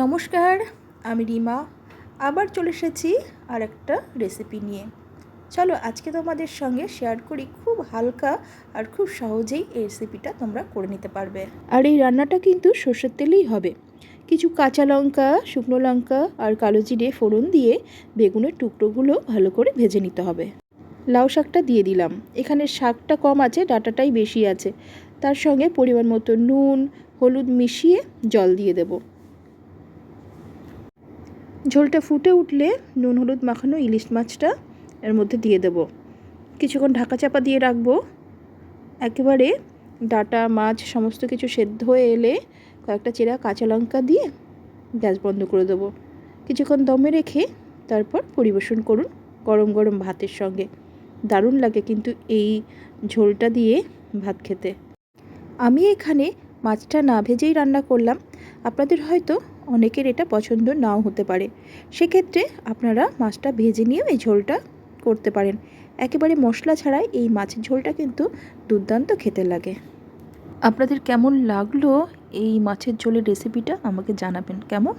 নমস্কার, আমি রিমা। আবার চলে এসেছি আর একটা রেসিপি নিয়ে। চলো আজকে তোমাদের সঙ্গে শেয়ার করি খুব হালকা আর খুব সহজেই এই রেসিপিটা তোমরা করে নিতে পারবে। আর এই রান্নাটা কিন্তু সর্ষের তেলেই হবে। কিছু কাঁচা লঙ্কা, শুকনো লঙ্কা আর কালো জিরে ফোড়ন দিয়ে বেগুনের টুকরোগুলো ভালো করে ভেজে নিতে হবে। লাউ শাকটা দিয়ে দিলাম। এখানে শাকটা কম আছে, ডাটাটাই বেশি আছে। তার সঙ্গে পরিমাণ মতো নুন, হলুদ মিশিয়ে জল দিয়ে দেবো। ঝোলটা ফুটে উঠলে নুন, হলুদ মাখানো ইলিশ মাছটা এর মধ্যে দিয়ে দেব। কিছুক্ষণ ঢাকা চাপা দিয়ে রাখব। একেবারে ডাটা, মাছ সমস্ত কিছু সেদ্ধ হয়ে এলে কয়েকটা চেরা কাঁচা লঙ্কা দিয়ে গ্যাস বন্ধ করে দেবো। কিছুক্ষণ দমে রেখে তারপর পরিবেশন করুন গরম গরম ভাতের সঙ্গে। দারুণ লাগে কিন্তু এই ঝোলটা দিয়ে ভাত খেতে। আমি এখানে মাছটা না ভেজেই রান্না করলাম। আপনাদের হয়তো অনেকের এটা পছন্দ নাও হতে পারে। সেক্ষেত্রে আপনারা মাছটা ভেজে নিয়েও এই ঝোলটা করতে পারেন। একেবারে মশলা ছাড়াই এই মাছের ঝোলটা কিন্তু দুর্দান্ত খেতে লাগে। আপনাদের কেমন লাগল এই মাছের ঝোলের রেসিপিটা আমাকে জানাবেন। কেমন?